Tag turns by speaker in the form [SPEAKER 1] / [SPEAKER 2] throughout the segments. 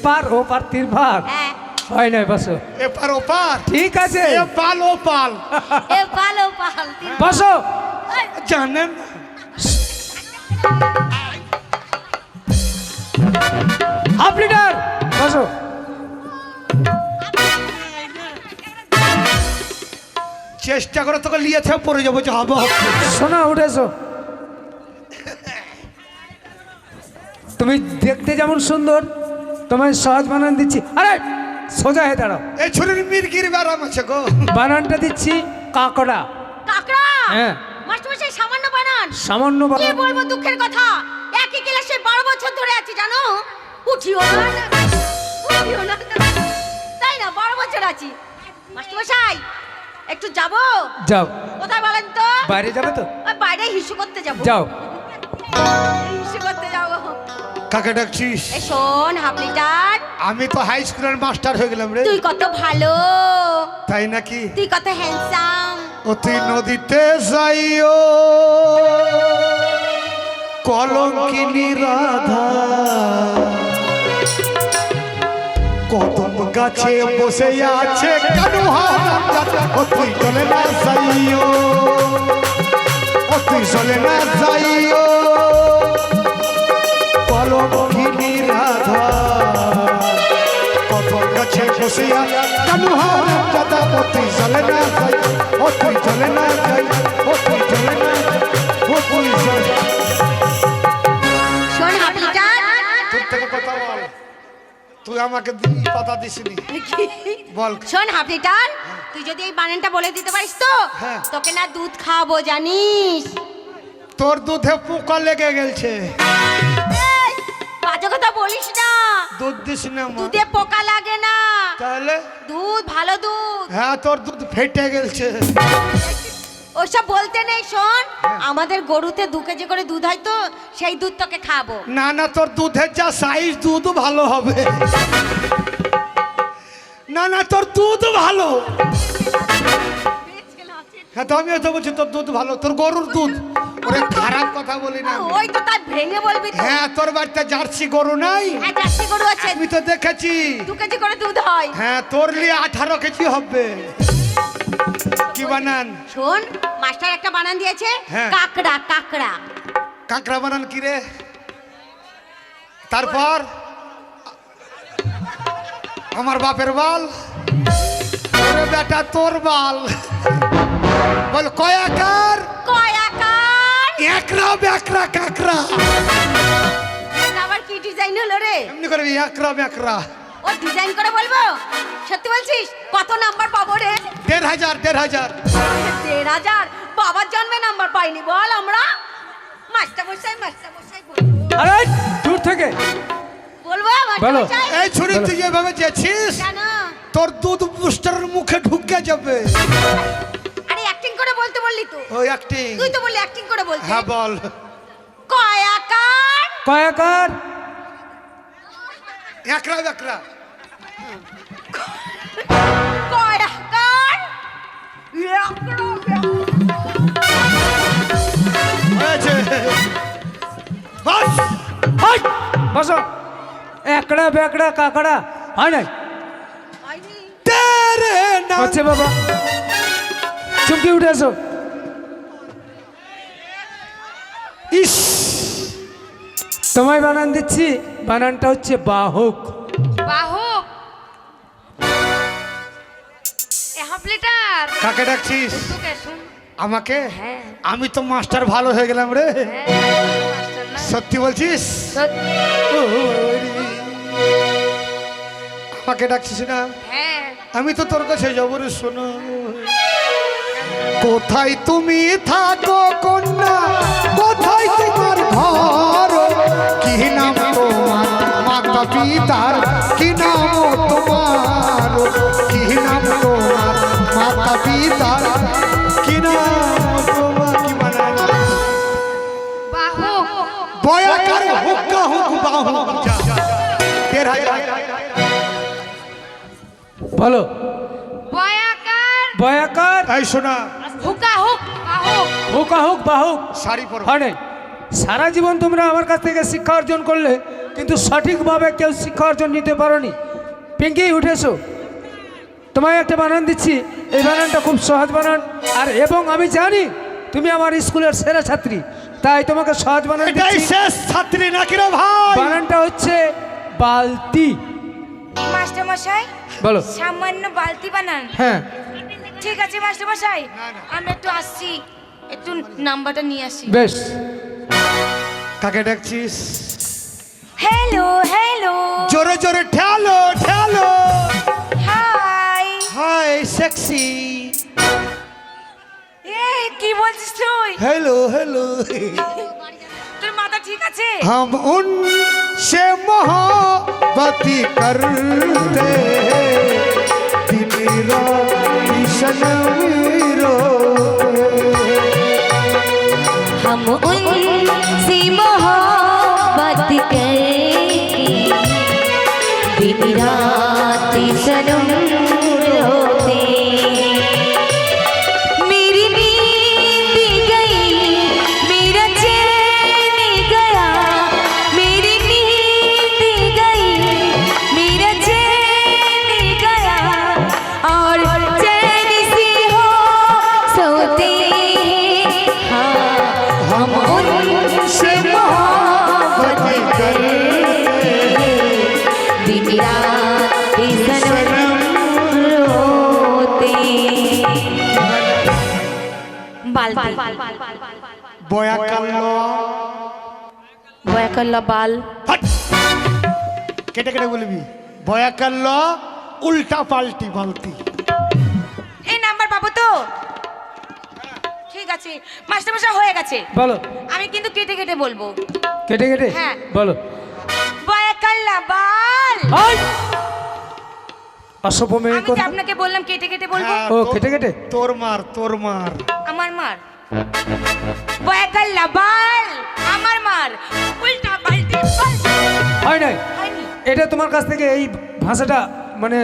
[SPEAKER 1] এপার ওপার তিন ভাগ।
[SPEAKER 2] হ্যাঁ।
[SPEAKER 1] হয় নয় বসো।
[SPEAKER 3] এপার ওপার।
[SPEAKER 1] ঠিক আছে।
[SPEAKER 3] এ পাল ওপাল।
[SPEAKER 2] এ ভালো পাল তিন
[SPEAKER 1] বসো।
[SPEAKER 2] এই,
[SPEAKER 3] জানেন
[SPEAKER 1] হাফ লিটার। বসো।
[SPEAKER 3] চেষ্টা করে তোকে লিয়েছে পড়ে যাব যে হব।
[SPEAKER 1] শোনো উঠেছো। তুমি দেখতে যেমন সুন্দর তোমায় সহজ বানান দিচ্ছি। আরে সোজা হয়ে দাঁড়াও।
[SPEAKER 3] এই ছুরির মিরগির ব্যারাম আছে গো।
[SPEAKER 1] বানানটা দিচ্ছি কাকড়া।
[SPEAKER 2] কাকড়া?
[SPEAKER 1] হ্যাঁ।
[SPEAKER 2] মাস্টারমশাই সামান্য বানান।
[SPEAKER 1] সামান্য
[SPEAKER 2] কি বলব দুঃখের কথা? একই ক্লাসে বারো বছর ধরে আছি জানো? উঠিও না। উঠিও না। তাই না বারো বছর আছি। মাস্টারমশাই একটু যাব?
[SPEAKER 1] যাও।
[SPEAKER 2] কোথায় বলেন তো?
[SPEAKER 1] বাইরে যাবে তো?
[SPEAKER 2] বাইরে হিসু করতে যাব।
[SPEAKER 1] যাও।
[SPEAKER 2] হিসু করতে যাব।
[SPEAKER 3] কাকে ডাকছিস?
[SPEAKER 2] শোন হাফ লিটার
[SPEAKER 3] আমি তো হাই স্কুলের মাস্টার হয়ে গেলাম রে।
[SPEAKER 2] তুই কত ভালো।
[SPEAKER 3] তাই নাকি?
[SPEAKER 2] তুই কত হ্যান্ডসাম
[SPEAKER 3] ও তুই নদীতে যাইও। কলঙ্কিনী রাধা। কত গাছে বসে আছে কানু গাছে বসে কানু দাদা ও তুই চলে না যাই তুই চলে না যাই তুই চলে না যাই, ও তুই চলে
[SPEAKER 2] শোন হাফ লিটার
[SPEAKER 3] তোর থেকে কথা বল। তুই আমাকে দি- কথা দিসনি। বল।
[SPEAKER 2] শোন লিটার তুই যদি এই বানানটা বলে দিতে পারিস তো
[SPEAKER 3] হ্যাঁ।
[SPEAKER 2] তোকে না দুধ খাওয়াবো জানিস?
[SPEAKER 3] তোর দুধে পোকা লেগে গেছে
[SPEAKER 2] বাজে কথা বলিস না।
[SPEAKER 3] দুধ দিস না।
[SPEAKER 2] দুধে পোকা লাগে না।
[SPEAKER 3] তাহলে?
[SPEAKER 2] দুধ ভালো দুধ।
[SPEAKER 3] হ্যাঁ তোর দুধ ফেটে গেছে
[SPEAKER 2] ওসব বলতে নেই শোন। আমাদের গরুতে দু কেজি করে দুধ হয় তো সেই দুধ তোকে খাব।
[SPEAKER 3] না না তোর দুধের যা সাইজ দুধ ভালো হবে। না না তোর দুধ ভালো। হ্যাঁ তো আমিও তো বলছি তোর দুধ ভালো তোর গরুর দুধ। ওরে খারাপ কথা বলি না।
[SPEAKER 2] ওই তো তাই ভেঙে বলবি
[SPEAKER 3] হ্যাঁ তোর বাড়িতে জার্সি গরু নাই?
[SPEAKER 2] হ্যাঁ জার্সি গরু আছে।
[SPEAKER 3] আমি তো দেখেছি।
[SPEAKER 2] দু কেজি করে দুধ হয়।
[SPEAKER 3] হ্যাঁ তোর আঠারো কেজি হবে। কি বানান?
[SPEAKER 2] শোন মাস্টার একটা বানান দিয়েছে
[SPEAKER 3] হ্যাঁ।
[SPEAKER 2] কাকড়া কাকড়া।
[SPEAKER 3] বানান কি রে? তারপর? আমার বাপের বাল। ওরে বেটা তোর বাল। বল কয়াকার
[SPEAKER 2] কয়াকার
[SPEAKER 3] একরা বেকরা কাকড়া।
[SPEAKER 2] এটা আবার কি ডিজাইন হলো রে?
[SPEAKER 3] এমনি করে একরা বেকরা
[SPEAKER 2] ও ডিজাইন করে বলব? সত্যি বলছিস? কত নাম্বার পাবো রে?
[SPEAKER 3] দেড় হাজার দেড় হাজার।
[SPEAKER 2] দেড় হাজার? বাবার জন্মে নাম্বার পাইনি বল আমরা। মাস্টার মশাই মাস্টার মশাই বলব।
[SPEAKER 1] আরে দূর থেকে।
[SPEAKER 2] বলব
[SPEAKER 1] বলো।
[SPEAKER 3] এই ছুরি তুই যেছিস তোর দুধ বুস্টারের মুখে ঢুকে যাবে।
[SPEAKER 2] করে বলতে বললি তো
[SPEAKER 3] ওই অ্যাক্টিং
[SPEAKER 2] তুই তো বললি অ্যাক্টিং করে বলতে।
[SPEAKER 3] হ্যাঁ বল।
[SPEAKER 2] কয়াকার
[SPEAKER 1] কয়াকার
[SPEAKER 3] একরা বেকরা
[SPEAKER 2] কয়াকার
[SPEAKER 3] হয়েছে। বাস
[SPEAKER 1] হাই বসো। একড়া বেকড়া কাকড়া হয় নাই?
[SPEAKER 3] তেরে
[SPEAKER 1] হচ্ছে বাবা। চুমকি উঠে এসো
[SPEAKER 3] ইস!
[SPEAKER 1] তোমায় বানান দিচ্ছি বানানটা হচ্ছে বাহুক।
[SPEAKER 2] বাহুক?
[SPEAKER 3] কাকে ডাকছিস? আমাকে?
[SPEAKER 2] হ্যাঁ।
[SPEAKER 3] আমি তো মাস্টার ভালো হয়ে গেলাম রে।
[SPEAKER 2] হ্যাঁ
[SPEAKER 3] সত্যি বলছিস? আমাকে ডাকছিস না?
[SPEAKER 2] হ্যাঁ।
[SPEAKER 3] আমি তো তোর কাছে যাব রে শোনো। কোথায় তুমি থাকো কন্যা? কোথায় তোমার ঘর? কি নাম তোমার? মাতা পিতার কি নাম তোমার? কি নাম তোমার? মাতা পিতার কি নাম তোমার? কি বয়াকার হুক্কা হুক বাহু।
[SPEAKER 1] বলো।
[SPEAKER 2] বয়াকার।
[SPEAKER 1] বয়াকার?
[SPEAKER 3] এই শোনা।
[SPEAKER 2] বাহুক
[SPEAKER 1] হোক বা হোক।
[SPEAKER 3] শাড়ি পর।
[SPEAKER 1] হয় সারা জীবন তোমরা আমার কাছ থেকে শিক্ষা অর্জন করলে কিন্তু সঠিকভাবে কেউ শিক্ষা অর্জন নিতে পারোনি। পিঙ্কি উঠেছো? তোমায় একটা বানান দিচ্ছি। এই বানানটা খুব সহজ বানান। আর এবং আমি জানি তুমি আমার স্কুলের সেরা ছাত্রী তাই তোমাকে সহজ বানান
[SPEAKER 3] এটাই শেষ ছাত্রী নাকি রে ভাই?
[SPEAKER 1] বানানটা হচ্ছে বালতি।
[SPEAKER 4] মাস্টার মশাই
[SPEAKER 1] বলো।
[SPEAKER 4] সামান্য বালতি বানান।
[SPEAKER 1] হ্যাঁ।
[SPEAKER 4] ঠিক আছে মাস্টার মশাই আমি একটু আসছি। একটু নাম্বারটা নিয়ে আসি।
[SPEAKER 1] বেশ।
[SPEAKER 3] কাকে ডাকছিস?
[SPEAKER 4] হ্যালো হ্যালো
[SPEAKER 3] জোরে জোরে ঠেলো ঠেলো।
[SPEAKER 4] হাই
[SPEAKER 3] হাই সেক্সি
[SPEAKER 4] এই কি বলছিস তুই?
[SPEAKER 3] হ্যালো হ্যালো
[SPEAKER 4] তোর মাথা ঠিক আছে?
[SPEAKER 2] হাম উন সে মোহবতি করতে তিনি রা নিশন
[SPEAKER 3] वीरो পাল
[SPEAKER 2] বয়াকাল্ল
[SPEAKER 3] বয়াকাল্ল কেটে কেটে বলবি। বয়াকাল্ল উল্টা পাল্টি বালতি।
[SPEAKER 4] এই নাম্বার পাবো তো? ঠিক আছে। মাস্টারমশাই হয়ে গেছে।
[SPEAKER 1] বলো।
[SPEAKER 4] আমি কিন্তু কেটে কেটে বলব।
[SPEAKER 1] কেটে কেটে?
[SPEAKER 4] হ্যাঁ।
[SPEAKER 1] বলো।
[SPEAKER 4] বয়াকাল্লা বাল।
[SPEAKER 1] অসভ্য মেয়ে
[SPEAKER 4] আমি
[SPEAKER 1] কথা?
[SPEAKER 4] আপনাকে বললাম কেটে কেটে বলব।
[SPEAKER 3] হ্যাঁ,
[SPEAKER 1] ও, কেটে কেটে?
[SPEAKER 3] তোর মার তোর মার।
[SPEAKER 4] আমার মার? বয়াকাল্লা বাল আমার মার। উল্টা পাল্টি পাল্টি।
[SPEAKER 1] হয় নাই?
[SPEAKER 4] হয়নি।
[SPEAKER 1] এটা তোমার কাছ থেকে এই ভাষাটা মানে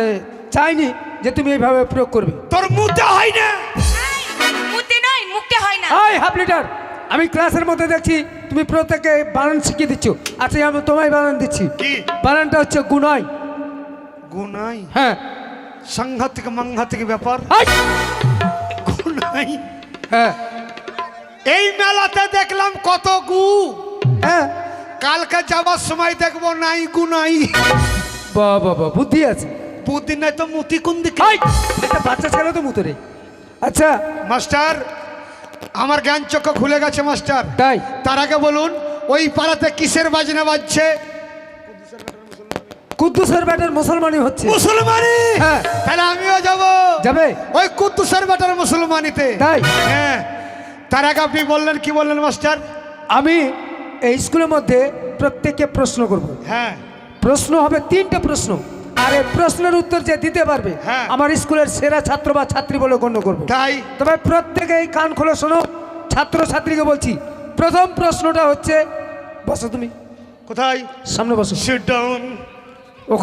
[SPEAKER 1] চাইনি যে তুমি এইভাবে প্রয়োগ করবে।
[SPEAKER 3] তোর মুতে হয় না।
[SPEAKER 4] মুতে নয় মুখতে হয় না।
[SPEAKER 1] I half litre. আমি ক্লাসের মধ্যে দেখছি তুমি প্রত্যেকে বানান শিখিয়ে দিচ্ছ। আচ্ছা আমি তোমায় বানান দিচ্ছি।
[SPEAKER 3] কি?
[SPEAKER 1] বানানটা হচ্ছে গুনাই
[SPEAKER 3] গুনাই।
[SPEAKER 1] হ্যাঁ।
[SPEAKER 3] সাংঘাতিক মাংঘাতিক ব্যাপার! গুনাই।
[SPEAKER 1] হ্যাঁ।
[SPEAKER 3] এই মেলাতে দেখলাম কত গু।
[SPEAKER 1] হ্যাঁ।
[SPEAKER 3] কালকে যাবার সময় দেখব নাই গু নাই
[SPEAKER 1] বাহ বাহ বাহ, বুদ্ধি আছে।
[SPEAKER 3] বুদ্ধি নাই তো মুতি কোন দিকে?
[SPEAKER 1] বাচ্চা ছেলে তো মুতরে। আচ্ছা।
[SPEAKER 3] মাস্টার আমার জ্ঞান চক্র খুলে গেছে মাস্টার।
[SPEAKER 1] তাই?
[SPEAKER 3] তার আগে বলুন ওই পাড়াতে কিসের বাজনা বাজছে?
[SPEAKER 1] কুদ্দুসের ব্যাটার মুসলমানি হচ্ছে।
[SPEAKER 3] মুসলমানি
[SPEAKER 1] হ্যাঁ।
[SPEAKER 3] তাহলে আমিও যাব।
[SPEAKER 1] যাবে?
[SPEAKER 3] ওই কুদ্দুসের বেটার মুসলমানিতে।
[SPEAKER 1] তাই?
[SPEAKER 3] হ্যাঁ। তার আগে আপনি বললেন কি বললেন মাস্টার?
[SPEAKER 1] আমি এই স্কুলের মধ্যে প্রত্যেককে প্রশ্ন করব।
[SPEAKER 3] হ্যাঁ।
[SPEAKER 1] প্রশ্ন হবে তিনটে প্রশ্ন। আর এই প্রশ্নের উত্তর যে দিতে পারবে
[SPEAKER 3] হ্যাঁ।
[SPEAKER 1] আমার স্কুলের সেরা ছাত্র বা ছাত্রী বলে গণ্য করব।
[SPEAKER 3] তাই?
[SPEAKER 1] তবে প্রত্যেকে এই কান খোলো শোনো। ছাত্র ছাত্রীকে বলছি প্রথম প্রশ্নটা হচ্ছে বসো তুমি।
[SPEAKER 3] কোথায়?
[SPEAKER 1] সামনে বসো।
[SPEAKER 3] Sit down